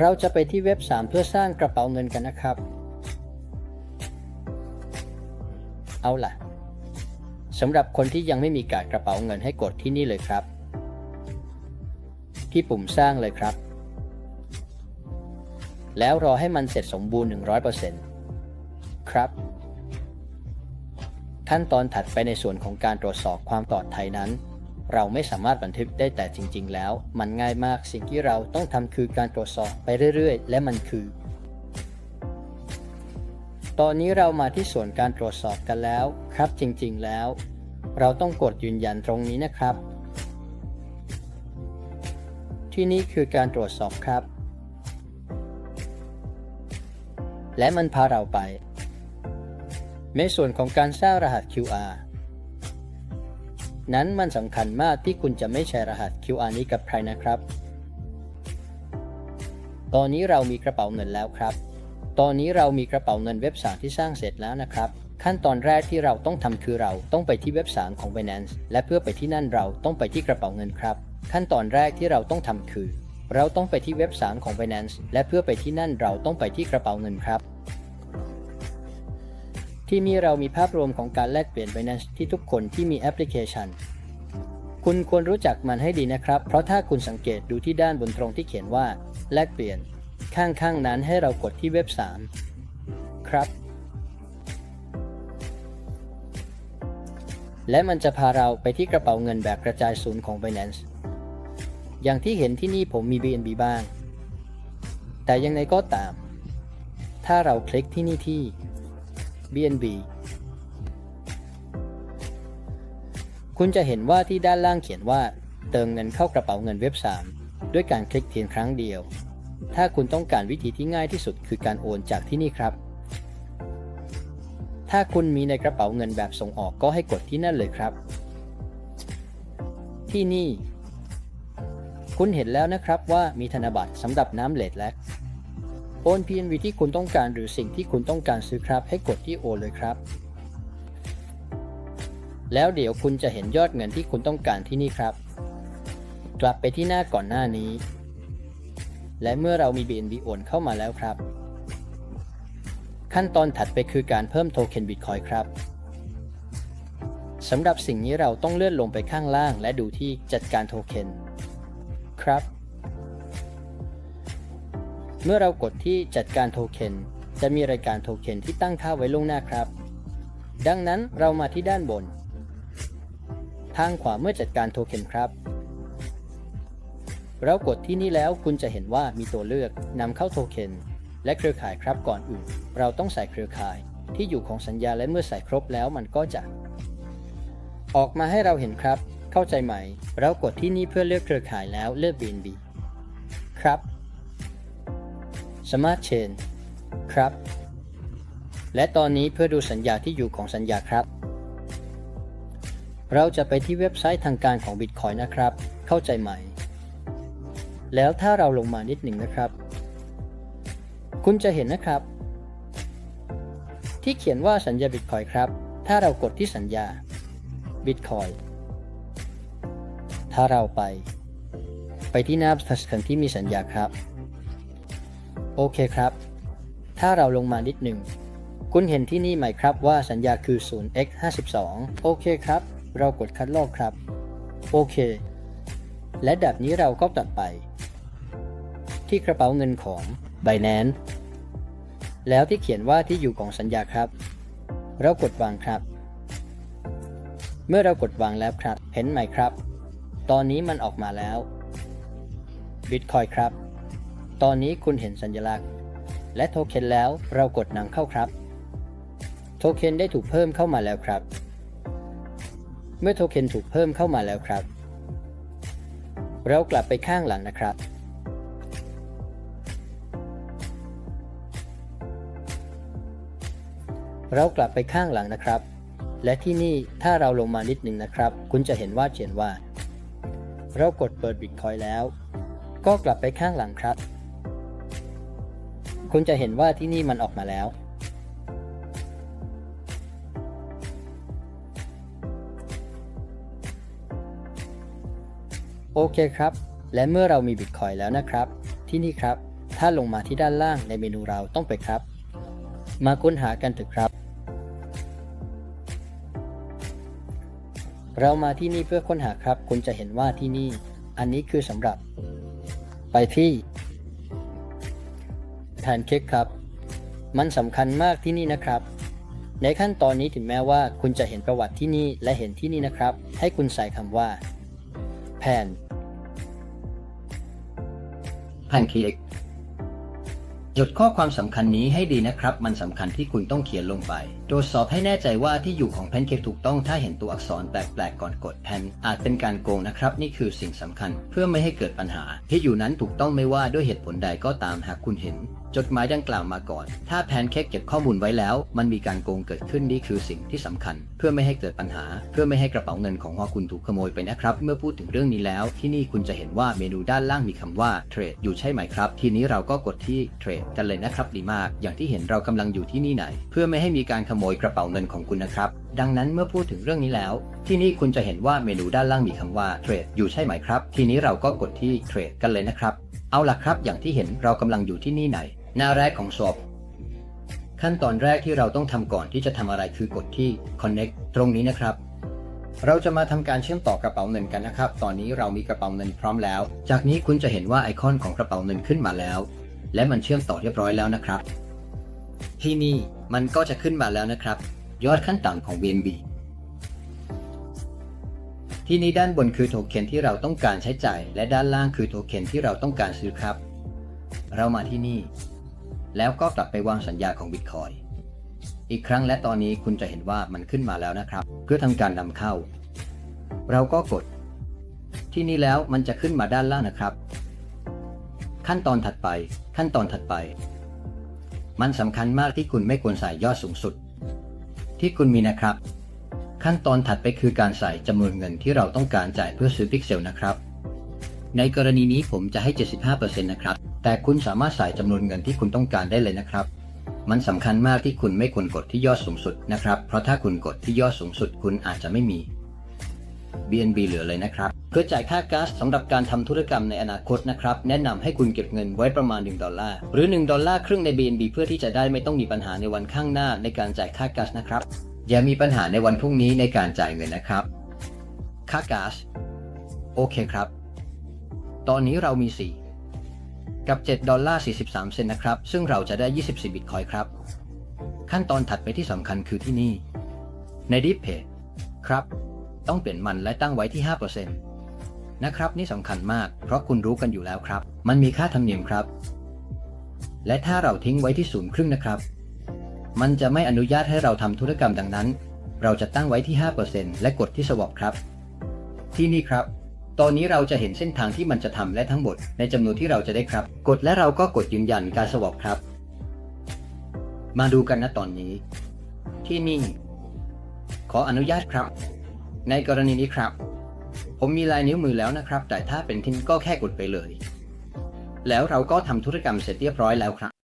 เราจะไปที่เว็บ 3 เพื่อสร้างกระเป๋าเงินกันนะครับ เอาล่ะสำหรับคนที่ยังไม่มีการกระเป๋าเงินให้กดที่นี่เลยครับ ที่ปุ่มสร้างเลยครับ แล้วรอให้มันเสร็จสมบูรณ์ 100%ครับ ขั้นตอนถัดไปในส่วนของการตรวจสอบความปลอดภัยนั้น เราไม่สามารถบันทึกได้แต่จริง ๆ แล้ว มันง่ายมากสิ่งที่เราต้องทำคือการตรวจสอบไปเรื่อย ๆ และมันคือ ตอนนี้เรามาที่ส่วนการตรวจสอบกันแล้วครับ จริง ๆ แล้ว เราต้องกดยืนยันตรงนี้นะครับ ที่นี่คือการตรวจสอบครับ และมันพาเราไปในส่วนของการสร้างรหัส QR นั้นมันสำคัญมากที่คุณจะไม่แชร์รหัส QR นี้กับใครนะครับ ตอนนี้เรามีกระเป๋าเงินแล้วครับ ตอนนี้เรามีกระเป๋าเงินเว็บ3ที่สร้างเสร็จแล้วนะครับ ขั้นตอนแรกที่เราต้องทำคือเราต้องไปที่เว็บ3ของ Binance และเพื่อไปที่นั่นเราต้องไปที่กระเป๋าเงินครับ ขั้นตอนแรกที่เราต้องทำคือ เราต้องไปที่เว็บ3ของ Binance และเพื่อไปที่นั่นเราต้องไปที่กระเป๋าเงินครับ ที่มีเรามีภาพรวมของการแลกเปลี่ยน Binance ที่ทุกคนที่มีแอปพลิเคชัน คุณควรรู้จักมันให้ดีนะครับ เพราะถ้าคุณสังเกตดูที่ด้านบนตรงที่เขียนว่า แลกเปลี่ยน ข้างๆนั้นให้เรากดที่เว็บ 3 ครับ และมันจะพาเราไปที่กระเป๋าเงินแบบกระจายศูนย์ของ Binance อย่างที่เห็นที่นี่ผมมี BNB บ้าง แต่ยังไงก็ตาม ถ้าเราคลิกที่นี่ที่ BNB คุณจะเห็นว่าที่ด้านล่างเขียนว่า เติมเงินเข้ากระเป๋าเงินเว็บ 3 ด้วยการคลิกเพียงครั้งเดียว ถ้าคุณต้องการวิธีที่ง่ายที่สุดคือการโอนจากที่นี่ครับ ถ้าคุณมีในกระเป๋าเงินแบบส่งออกก็ให้กดที่นั่นเลยครับ ที่นี่ คุณเห็นแล้วนะครับว่ามีธนบัตรสำหรับน้ำเลดแลก โอน PNV ที่คุณต้องการหรือสิ่งที่คุณต้องการซื้อครับ ให้กดที่โอนเลยครับ แล้วเดี๋ยวคุณจะเห็นยอดเงินที่คุณต้องการที่นี่ครับ กลับไปที่หน้าก่อนหน้านี้ และเมื่อเรามี BNB โอนเข้ามาแล้วครับ ขั้นตอนถัดไปคือการเพิ่มโทเค็นบิตคอยครับสำหรับสิ่งนี้เราต้องเลื่อนลงไปข้างล่าง และดูที่จัดการโทเค็นครับ เมื่อเรากดที่จัดการโทเค็นจะมีรายการโทเค็นที่ตั้งค่าไว้ล่วงหน้าครับ ดังนั้นเรามาที่ด้านบน ทางขวาเมื่อจัดการโทเค็นครับ เรากดที่นี่แล้วคุณจะเห็นว่ามีตัวเลือกนำเข้าโทเค็นและเครือข่ายครับก่อนอื่น เราต้องใส่เครือข่ายที่อยู่ของสัญญาและเมื่อใส่ครบแล้วมันก็จะ ออกมาให้เราเห็นครับ เข้าใจไหม เรากดที่นี่เพื่อเลือกเครือข่ายแล้วเลือก BNB ครับ Smart Chain ครับ และตอนนี้เพื่อดูสัญญาที่อยู่ของสัญญาครับ เราจะไปที่เว็บไซต์ทางการของ Bitcoin นะครับ เข้าใจไหม แล้วถ้าเราลงมานิดหนึ่งนะครับ คุณจะเห็นนะครับ ที่เขียนว่าสัญญา Bitcoin ครับ ถ้าเรากดที่สัญญา Bitcoin ถ้าเราไป ไปที่หน้าสถานที่มีสัญญาครับ โอเคครับ ถ้าเราลงมานิดหนึ่ง คุณเห็นที่นี่ไหมครับว่าสัญญาคือ 0x52 โอเคครับ เรากดคัดลอกครับ โอเค และแบบนี้เราก็ตัดไป ที่กระเป๋าเงินของ Binance แล้วที่เขียนว่าที่อยู่ของสัญญาครับ เรากดวางครับ เมื่อเรากดวางแล้วครับ เห็นไหมครับ ตอนนี้มันออกมาแล้ว Bitcoin ครับ ตอนนี้คุณเห็นสัญลักษณ์ และโทเค็นแล้วเรากดนำเข้าครับ โทเค็นได้ถูกเพิ่มเข้ามาแล้วครับ เมื่อโทเค็นถูกเพิ่มเข้ามาแล้วครับ เรากลับไปข้างหลังนะครับเรากลับไปข้างหลังนะครับ และที่นี่ถ้าเราลงมานิดหนึ่งนะครับ คุณจะเห็นว่าเขียนว่า เรากดเปิด Bitcoin แล้ว ก็กลับไปข้างหลังครับ คุณจะเห็นว่าที่นี่มันออกมาแล้ว โอเคครับ และเมื่อเรามี Bitcoin แล้วนะครับ ที่นี่ครับ ถ้าลงมาที่ด้านล่างในเมนูเราต้องไปครับ มาค้นหากันเถอะครับ เรามาที่นี่เพื่อค้นหาครับ คุณจะเห็นว่าที่นี่ อันนี้คือสำหรับ ไปที่ แพนเค้กครับ มันสำคัญมากที่นี่นะครับ ในขั้นตอนนี้ถึงแม้ว่าคุณจะเห็นประวัติที่นี่และเห็นที่นี่นะครับ ให้คุณใส่คำว่าแพนแพนเค้กจดข้อความสำคัญนี้ให้ดีนะครับ มันสำคัญที่คุณต้องเขียนลงไป ตรวจสอบให้แน่ใจว่าที่อยู่ของแพนเค้กถูกต้องถ้าเห็นตัวอักษรแปลกๆก่อนกดแพนอาจเป็นการโกงนะครับ นี่คือสิ่งสำคัญเพื่อไม่ให้เกิดปัญหา ที่อยู่นั้นถูกต้องไม่ว่าด้วยเหตุผลใดก็ตามหากคุณเห็น จดหมายดังกล่าวมาก่อน ถ้าแพนเค้กเก็บข้อมูลไว้แล้ว มันมีการโกงเกิดขึ้นนี่คือสิ่งที่สำคัญ เพื่อไม่ให้เกิดปัญหา เพื่อไม่ให้กระเป๋าเงินของฮอคุณถูกขโมยไปนะครับ เมื่อพูดถึงเรื่องนี้แล้ว ที่นี่คุณจะเห็นว่าเมนูด้านล่างมีคำว่าเทรดอยู่ใช่ไหมครับ ทีนี้เราก็กดที่เทรดกันเลยนะครับดีมาก อย่างที่เห็นเรากำลังอยู่ที่นี่ไหน เพื่อไม่ให้มีการขโมยกระเป๋าเงินของคุณนะครับดังนั้นเมื่อพูดถึงเรื่องนี้แล้ว ที่นี่คุณจะเห็นว่าเมนูด้านล่างมีคำว่าเทรดอยู่ใช่ไหมครับ ทีนี้เราก็กดที่เทรดกันเลยนะครับ เอาล่ะครับ อย่างที่เห็นเรากำลังอยู่ที่นี่ไหน หน้าแรกของสอบ ขั้นตอนแรกที่เราต้องทำก่อนที่จะทำอะไรคือกดที่ connect ตรงนี้นะครับ เราจะมาทำการเชื่อมต่อกระเป๋าเงินกันนะครับ ตอนนี้เรามีกระเป๋าเงินพร้อมแล้ว จากนี้คุณจะเห็นว่าไอคอนของกระเป๋าเงินขึ้นมาแล้ว และมันเชื่อมต่อเรียบร้อยแล้วนะครับ ที่นี่มันก็จะขึ้นมาแล้วนะครับ ยอดขั้นต่ำของ BNB ที่นี้ด้านบนคือโทเค็นที่เราต้องการใช้จ่าย และด้านล่างคือโทเค็นที่เราต้องการซื้อครับ เรามาที่นี่ แล้วก็กลับไปวางสัญญาของ Bitcoin อีกครั้งและตอนนี้คุณจะเห็นว่ามันขึ้นมาแล้วนะครับ เพื่อทำการนำเข้า เราก็กด ที่นี่แล้วมันจะขึ้นมาด้านล่างนะครับ ขั้นตอนถัดไป ขั้นตอนถัดไป มันสำคัญมากที่คุณไม่ควรใส่ยอดสูงสุด ที่คุณมีนะครับ ขั้นตอนถัดไปคือการใส่จำนวนเงินที่เราต้องการจ่ายเพื่อซื้อพิกเซลนะครับ ในกรณีนี้ผมจะให้ 75%นะครับ แต่คุณสามารถใส่จำนวนเงินที่คุณต้องการได้เลยนะครับ มันสำคัญมากที่คุณไม่ควรกดที่ยอดสูงสุดนะครับ เพราะถ้าคุณกดที่ยอดสูงสุดคุณอาจจะไม่มี BNB เหลือเลยนะครับเพื่อจ่ายค่าก๊าซสำหรับการทำธุรกรรมในอนาคตนะครับ แนะนำให้คุณเก็บเงินไว้ประมาณ 1 ดอลลาร์ หรือ 1 ดอลลาร์ครึ่งใน BNB เพื่อที่จะได้ไม่ต้องมีปัญหาในวันข้างหน้าในการจ่ายค่าก๊าซนะครับ อย่ามีปัญหาในวันพรุ่งนี้ในการจ่ายเงินนะครับ ค่าก๊าซโอเคครับ ตอนนี้เรามี 4 กับ 7 ดอลลาร์ 43 เซนต์นะครับ ซึ่งเราจะได้ 24 บิตคอยครับ ขั้นตอนถัดไปที่สำคัญคือที่นี่ ใน Deep Pay ครับ ต้องเปลี่ยนมันและตั้งไว้ที่ 5%นะครับ นี่สำคัญมาก เพราะคุณรู้กันอยู่แล้วครับ มันมีค่าธรรมเนียมครับ และถ้าเราทิ้งไว้ที่ศูนย์ครึ่งนะครับ มันจะไม่อนุญาตให้เราทำธุรกรรมดังนั้น เราจะตั้งไว้ที่ 5%และกดที่ swap ครับ ที่นี่ครับ ตอนนี้เราจะเห็นเส้นทางที่มันจะทำและทั้งหมดในจำนวนที่เราจะได้ครับ กดและเราก็กดยืนยันการ swap ครับ มาดูกันนะตอนนี้ ที่นี่ ขออนุญาตครับ ในกรณีนี้ครับ ผมมีลายนิ้วมือแล้วนะครับ แต่ถ้าเป็นทินก็แค่กดไปเลย แล้วเราก็ทำธุรกรรมเสร็จเรียบร้อยแล้วครับ